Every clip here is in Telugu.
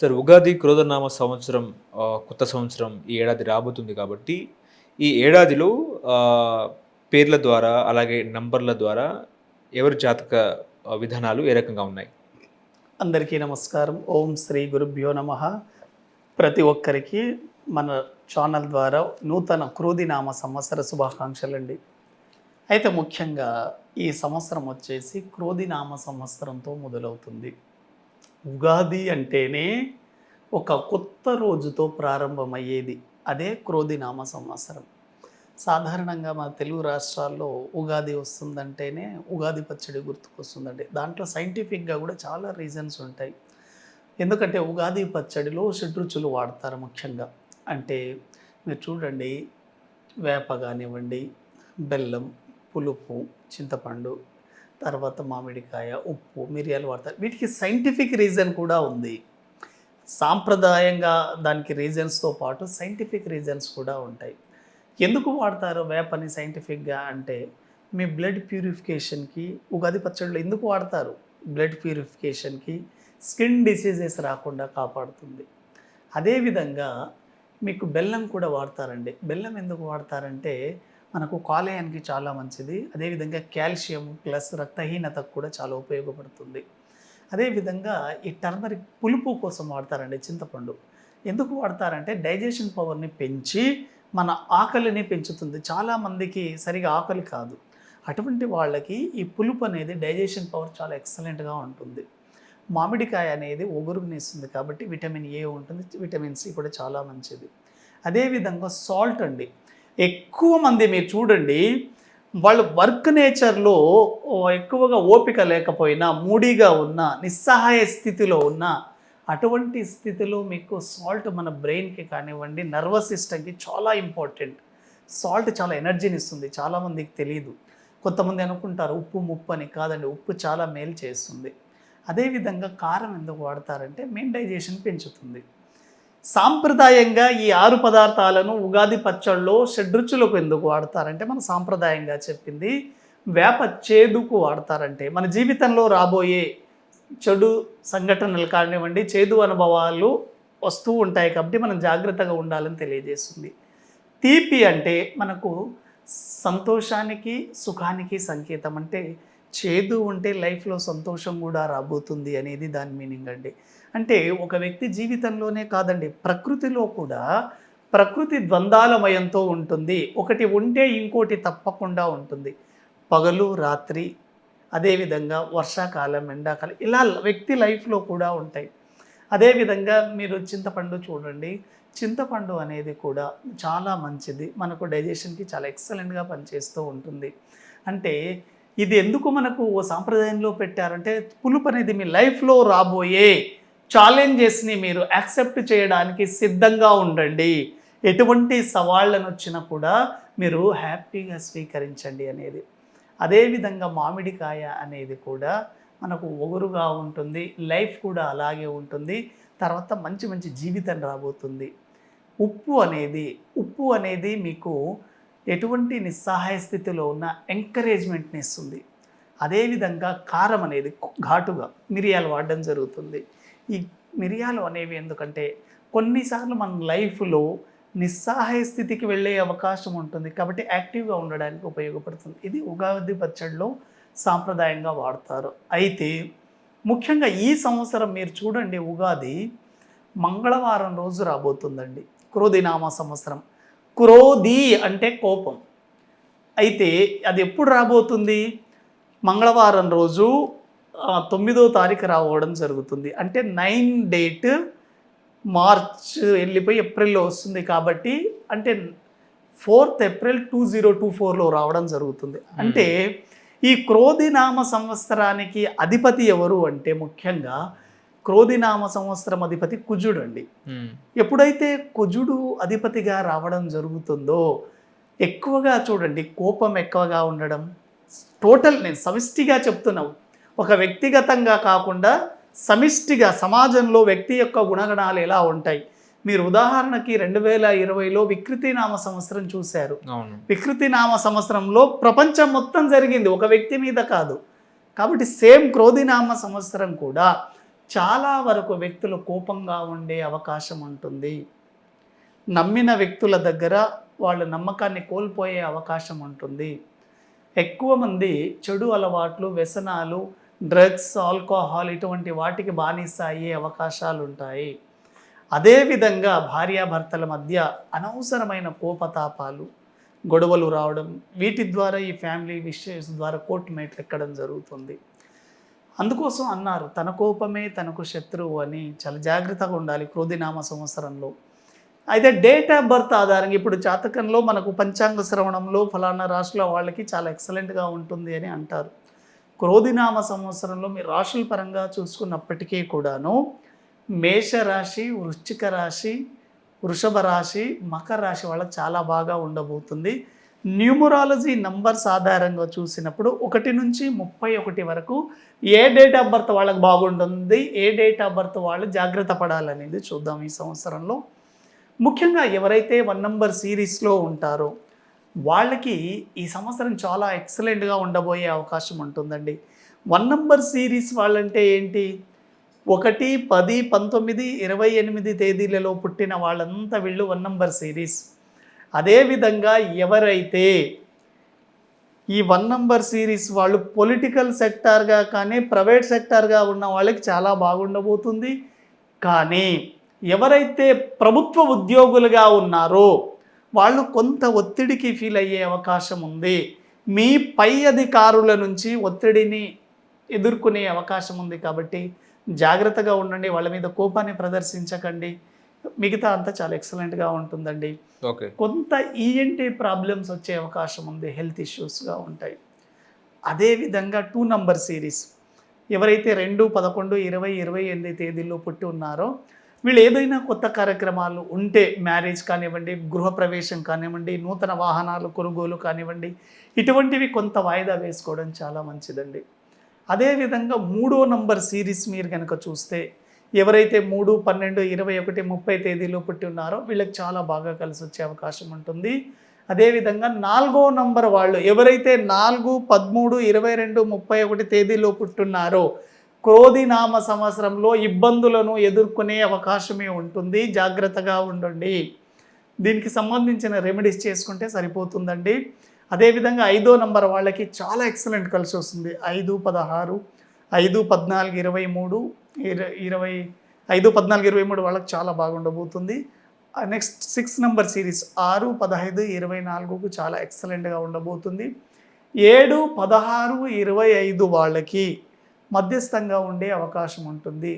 సార్ ఉగాది క్రోధనామ సంవత్సరం కొత్త సంవత్సరం ఈ ఏడాది రాబోతుంది కాబట్టి ఈ ఏడాదిలో పేర్ల ద్వారా అలాగే నంబర్ల ద్వారా ఎవరి జాతక విధానాలు ఏ రకంగా ఉన్నాయి? అందరికీ నమస్కారం. ఓం శ్రీ గురుభ్యో నమ. ప్రతి ఒక్కరికి మన ఛానల్ ద్వారా నూతన క్రోధినామ సంవత్సర శుభాకాంక్షలండి. అయితే ముఖ్యంగా ఈ సంవత్సరం వచ్చేసి క్రోధినామ సంవత్సరంతో మొదలవుతుంది. ఉగాది అంటేనే ఒక కొత్త రోజుతో ప్రారంభమయ్యేది. అదే క్రోధినామ సంవత్సరం. సాధారణంగా మా తెలుగు రాష్ట్రాల్లో ఉగాది వస్తుందంటేనే ఉగాది పచ్చడి గుర్తుకొస్తుందండి. దాంట్లో సైంటిఫిక్గా కూడా చాలా రీజన్స్ ఉంటాయి. ఎందుకంటే ఉగాది పచ్చడిలో షడ్రుచులు వాడతారు ముఖ్యంగా. అంటే మీరు చూడండి వేప కానివ్వండి బెల్లం పులుపు చింతపండు తర్వాత మామిడికాయ ఉప్పు మిరియాలు వాడతారు. వీటికి సైంటిఫిక్ రీజన్ కూడా ఉంది. సాంప్రదాయంగా దానికి రీజన్స్తో పాటు సైంటిఫిక్ రీజన్స్ కూడా ఉంటాయి. ఎందుకు వాడతారు వేపని సైంటిఫిక్గా అంటే మీ బ్లడ్ ప్యూరిఫికేషన్కి ఉగాది పచ్చళ్ళు ఎందుకు వాడతారు? బ్లడ్ ప్యూరిఫికేషన్కి స్కిన్ డిసీజెస్ రాకుండా కాపాడుతుంది. అదేవిధంగా మీకు బెల్లం కూడా వాడతారండి. బెల్లం ఎందుకు వాడతారంటే మనకు కాలేయానికి చాలా మంచిది. అదేవిధంగా కాల్షియం ప్లస్ రక్తహీనతకు కూడా చాలా ఉపయోగపడుతుంది. అదేవిధంగా ఈ టర్మరిక్ పులుపు కోసం వాడతారండి చింతపండు. ఎందుకు వాడతారంటే డైజెషన్ పవర్ని పెంచి మన ఆకలిని పెంచుతుంది. చాలామందికి సరిగా ఆకలి కాదు. అటువంటి వాళ్ళకి ఈ పులుపు అనేది డైజెషన్ పవర్ చాలా ఎక్సలెంట్గా ఉంటుంది. మామిడికాయ అనేది ఒగురునిస్తుంది కాబట్టి విటమిన్ ఏ ఉంటుంది. విటమిన్ సి కూడా చాలా మంచిది. అదేవిధంగా సాల్ట్ అండి. ఎక్కువ మంది మీరు చూడండి వాళ్ళు వర్క్ నేచర్లో ఎక్కువగా ఓపిక లేకపోయినా మూడీగా ఉన్న నిస్సహాయ స్థితిలో ఉన్న అటువంటి స్థితిలో మీకు సాల్ట్ మన బ్రెయిన్కి కానివ్వండి నర్వస్ సిస్టమ్కి చాలా ఇంపార్టెంట్. సాల్ట్ చాలా ఎనర్జీని ఇస్తుంది చాలామందికి తెలియదు కొంతమంది అనుకుంటారు ఉప్పు ముప్పు అని కాదండి ఉప్పు చాలా మేలు చేస్తుంది. అదేవిధంగా కారం ఎందుకు వాడతారంటే మెయిన్ డైజెషన్ పెంచుతుంది. సాంప్రదాయంగా ఈ ఆరు పదార్థాలను ఉగాది పచ్చళ్ళలో షడ్రుచులకు ఎందుకు వాడతారంటే మన సాంప్రదాయంగా చెప్పింది వేప చేదుకు వాడతారంటే. మన జీవితంలో రాబోయే చెడు సంఘటనలు కానివ్వండి చేదు అనుభవాలు వస్తూ ఉంటాయి కాబట్టి మనం జాగ్రత్తగా ఉండాలని తెలియజేస్తుంది. తీపి అంటే మనకు సంతోషానికి సుఖానికి సంకేతం. అంటే చేదు ఉంటే లైఫ్లో సంతోషం కూడా రాబోతుంది అనేది దాని మీనింగ్ అండి. అంటే ఒక వ్యక్తి జీవితంలోనే కాదండి ప్రకృతిలో కూడా ప్రకృతి ద్వంద్వాలమయంతో ఉంటుంది. ఒకటి ఉంటే ఇంకోటి తప్పకుండా ఉంటుంది. పగలు రాత్రి అదేవిధంగా వర్షాకాలం ఎండాకాలం ఇలా వ్యక్తి లైఫ్లో కూడా ఉంటాయి. అదేవిధంగా మీరు చింతపండు చూడండి. చింతపండు అనేది కూడా చాలా మంచిది. మనకు డైజెషన్కి చాలా ఎక్సలెంట్గా పనిచేస్తూ ఉంటుంది. అంటే ఇది ఎందుకు మనకు ఓ సాంప్రదాయంలో పెట్టారంటే పులుపు అనేది మీ లైఫ్లో రాబోయే ఛాలెంజెస్ని మీరు యాక్సెప్ట్ చేయడానికి సిద్ధంగా ఉండండి. ఎటువంటి సవాళ్ళను వచ్చినా కూడా మీరు హ్యాపీగా స్వీకరించండి అనేది. అదేవిధంగా మామిడికాయ అనేది కూడా మనకు ఒగురుగా ఉంటుంది లైఫ్ కూడా అలాగే ఉంటుంది. తర్వాత మంచి మంచి జీవితం రాబోతుంది. ఉప్పు అనేది ఉప్పు అనేది మీకు ఎటువంటి నిస్సహాయ స్థితిలో ఉన్న ఎంకరేజ్మెంట్ని ఇస్తుంది. అదేవిధంగా కారం అనేది ఘాటుగా మిరియాలు వాడడం జరుగుతుంది. ఈ మిరియాలు అనేవి ఎందుకంటే కొన్నిసార్లు మన లైఫ్లో నిస్సహాయ స్థితికి వెళ్ళే అవకాశం ఉంటుంది. కాబట్టి యాక్టివ్గా ఉండడానికి ఉపయోగపడుతుంది. ఇది ఉగాది పచ్చడిలో సాంప్రదాయంగా వాడతారు. అయితే ముఖ్యంగా ఈ సంవత్సరం మీరు చూడండి ఉగాది మంగళవారం రోజు రాబోతుందండి. క్రోధినామ సంవత్సరం. క్రోధి అంటే కోపం. అయితే అది ఎప్పుడు రాబోతుంది? మంగళవారం రోజు తొమ్మిదో తారీఖు రావడం జరుగుతుంది. అంటే నైన్ డేట్ మార్చ్ వెళ్ళిపోయి ఏప్రిల్లో వస్తుంది కాబట్టి అంటే fourth April two zero two ఫోర్లో రావడం జరుగుతుంది. అంటే ఈ క్రోధినామ సంవత్సరానికి అధిపతి ఎవరు అంటే ముఖ్యంగా క్రోధినామ సంవత్సరం అధిపతి కుజుడు అండి. ఎప్పుడైతే కుజుడు అధిపతిగా రావడం జరుగుతుందో ఎక్కువగా చూడండి కోపం ఎక్కువగా ఉండడం టోటల్ నేను సమిష్టిగా చెప్తున్నావు ఒక వ్యక్తిగతంగా కాకుండా సమిష్టిగా సమాజంలో వ్యక్తి యొక్క గుణగణాలు ఎలా ఉంటాయి? మీరు ఉదాహరణకి రెండు వేల ఇరవైలో వికృతి నామ సంవత్సరం చూశారు. అవును. వికృతి నామ సంవత్సరంలో ప్రపంచం మొత్తం జరిగింది ఒక వ్యక్తి మీద కాదు. కాబట్టి సేమ్ క్రోధినామ సంవత్సరం కూడా చాలా వరకు వ్యక్తులు కోపంగా ఉండే అవకాశం ఉంటుంది. నమ్మిన వ్యక్తుల దగ్గర వాళ్ళు నమ్మకాన్ని కోల్పోయే అవకాశం ఉంటుంది. ఎక్కువ మంది చెడు అలవాట్లు వ్యసనాలు డ్రగ్స్ ఆల్కహాల్ ఇటువంటి వాటికి బానిస అయ్యే అవకాశాలు ఉంటాయి అదేవిధంగా భార్యాభర్తల మధ్య అనవసరమైన కోపతాపాలు గొడవలు రావడం వీటి ద్వారా ఈ ఫ్యామిలీ విషయస్ ద్వారా కోర్టు మేట్లు ఎక్కడం జరుగుతుంది. అందుకోసం అన్నారు తన కోపమే తనకు శత్రువు అని చాలా జాగ్రత్తగా ఉండాలి క్రోధినామ సంవత్సరంలో. అయితే డేట్ ఆఫ్ బర్త్ ఆధారంగా ఇప్పుడు జాతకంలో మనకు పంచాంగ శ్రవణంలో ఫలానా రాశిలో వాళ్ళకి చాలా ఎక్సలెంట్గా ఉంటుంది అని అంటారు. క్రోధినామ సంవత్సరంలో మీరు రాశుల పరంగా చూసుకున్నప్పటికీ కూడాను మేషరాశి వృశ్చిక రాశి వృషభ రాశి మకర రాశి వాళ్ళకి చాలా బాగా ఉండబోతుంది. న్యూమరాలజీ నంబర్స్ ఆధారంగా చూసినప్పుడు ఒకటి నుంచి ముప్పై ఒకటి వరకు ఏ డేట్ ఆఫ్ బర్త్ వాళ్ళకి బాగుంటుంది ఏ డేట్ ఆఫ్ బర్త్ వాళ్ళు జాగ్రత్త పడాలనేది చూద్దాం ఈ సంవత్సరంలో. ముఖ్యంగా ఎవరైతే వన్ నంబర్ సిరీస్లో ఉంటారో వాళ్ళకి ఈ సంవత్సరం చాలా ఎక్సలెంట్గా ఉండబోయే అవకాశం ఉంటుందండి. వన్ నంబర్ సిరీస్ వాళ్ళంటే ఏంటి? ఒకటి పది పంతొమ్మిది ఇరవై ఎనిమిది తేదీలలో పుట్టిన వాళ్ళంతా వీళ్ళు వన్ నంబర్ సిరీస్. అదేవిధంగా ఎవరైతే ఈ వన్ నంబర్ సిరీస్ వాళ్ళు పొలిటికల్ సెక్టార్గా కానీ ప్రైవేట్ సెక్టార్గా ఉన్న వాళ్ళకి చాలా బాగుండబోతుంది. కానీ ఎవరైతే ప్రభుత్వ ఉద్యోగులుగా ఉన్నారో వాళ్ళు కొంత ఒత్తిడికి ఫీల్ అయ్యే అవకాశం ఉంది. మీ పై అధికారుల నుంచి ఒత్తిడిని ఎదుర్కొనే అవకాశం ఉంది కాబట్టి జాగ్రత్తగా ఉండండి. వాళ్ళ మీద కోపాన్ని ప్రదర్శించకండి. మిగతా అంతా చాలా ఎక్సలెంట్గా ఉంటుందండి. ఓకే. కొంత ఈఎన్టీ ప్రాబ్లమ్స్ వచ్చే అవకాశం ఉంది. హెల్త్ ఇష్యూస్గా ఉంటాయి. అదేవిధంగా టూ నంబర్ సిరీస్. ఎవరైతే రెండు పదకొండు ఇరవై ఇరవై ఎనిమిది తేదీల్లో పుట్టి ఉన్నారో వీళ్ళు ఏదైనా కొత్త కార్యక్రమాలు ఉంటే మ్యారేజ్ కానివ్వండి గృహప్రవేశం కానివ్వండి నూతన వాహనాలు కొనుగోలు కానివ్వండి ఇటువంటివి కొంత వాయిదా వేసుకోవడం చాలా మంచిదండి. అదేవిధంగా మూడో నంబర్ సిరీస్ మీరు కనుక చూస్తే ఎవరైతే మూడు పన్నెండు ఇరవై ఒకటి ముప్పై తేదీలో పుట్టి ఉన్నారో వీళ్ళకి చాలా బాగా కలిసి వచ్చే అవకాశం ఉంటుంది. అదేవిధంగా నాలుగో నంబర్ వాళ్ళు ఎవరైతే నాలుగు పదమూడు ఇరవై రెండు ముప్పై ఒకటి తేదీలో పుట్టున్నారో క్రోధినామ సంవత్సరంలో ఇబ్బందులను ఎదుర్కొనే అవకాశమే ఉంటుంది. జాగ్రత్తగా ఉండండి. దీనికి సంబంధించిన రెమెడీస్ చేసుకుంటే సరిపోతుందండి. అదేవిధంగా ఐదో నంబర్ వాళ్ళకి చాలా ఎక్సలెంట్ కలిసి వస్తుంది. ఐదు పదహారు ఐదు పద్నాలుగు ఇరవై మూడు ఇరవై ఐదు పద్నాలుగు ఇరవై మూడు వాళ్ళకి చాలా బాగుండబోతుంది. నెక్స్ట్ సిక్స్ నెంబర్ సిరీస్ ఆరు పదహైదు ఇరవై నాలుగుకు చాలా ఎక్సలెంట్గా ఉండబోతుంది. ఏడు పదహారు ఇరవై ఐదు వాళ్ళకి మధ్యస్థంగా ఉండే అవకాశం ఉంటుంది.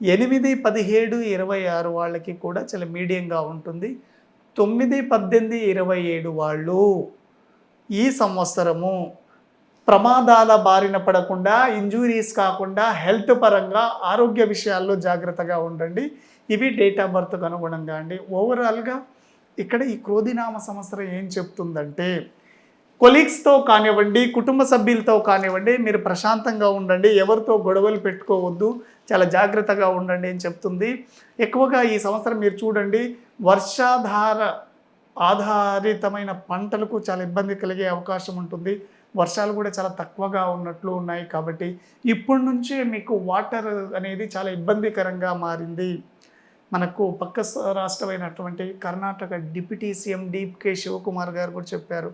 ఎనిమిది పదిహేడు ఇరవై ఆరు వాళ్ళకి కూడా చాలా మీడియంగా ఉంటుంది. తొమ్మిది పద్దెనిమిది ఇరవై ఏడు వాళ్ళు ఈ సంవత్సరము ప్రమాదాల బారిన పడకుండా ఇంజురీస్ కాకుండా హెల్త్ పరంగా ఆరోగ్య విషయాల్లో జాగ్రత్తగా ఉండండి. ఇవి డేట్ ఆఫ్ బర్త్కు అనుగుణంగా అండి. ఓవరాల్గా ఇక్కడ ఈ క్రోధినామ సంవత్సరం ఏం చెప్తుందంటే కొలీగ్స్తో కానివ్వండి కుటుంబ సభ్యులతో కానివ్వండి మీరు ప్రశాంతంగా ఉండండి ఎవరితో గొడవలు పెట్టుకోవద్దు చాలా జాగ్రత్తగా ఉండండి అని చెప్తుంది. ఎక్కువగా ఈ సంవత్సరం మీరు చూడండి వర్షాధార ఆధారితమైన పంటలకు చాలా ఇబ్బంది కలిగే అవకాశం ఉంటుంది. వర్షాలు కూడా చాలా తక్కువగా ఉన్నట్లు ఉన్నాయి కాబట్టి ఇప్పటి నుంచే మీకు వాటర్ అనేది చాలా ఇబ్బందికరంగా మారింది. మనకు పక్క రాష్ట్రమైనటువంటి Karnataka deputy CM D K Shivakumar garu కూడా చెప్పారు.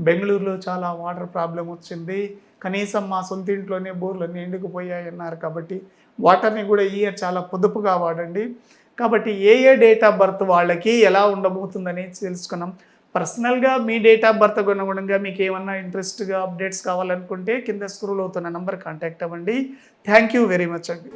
బెంగళూరులో చాలా వాటర్ ప్రాబ్లం వచ్చింది. కనీసం మా సొంత ఇంట్లోనే బోర్లన్నీ ఎండుకుపోయాయి అన్నారు కాబట్టి వాటర్ని కూడా ఈ ఇయర్ చాలా పొదుపుగా వాడండి. కాబట్టి ఏ ఏ డేట్ ఆఫ్ బర్త్ వాళ్ళకి ఎలా ఉండబోతుందని తెలుసుకున్నాం. పర్సనల్గా మీ డేట్ ఆఫ్ బర్త్ అనుగుణంగా మీకు ఏమన్నా ఇంట్రెస్ట్గా అప్డేట్స్ కావాలనుకుంటే కింద స్క్రోల్ అవుతున్న నంబర్ కాంటాక్ట్ అవ్వండి. థ్యాంక్ యూ వెరీ మచ్ అండి.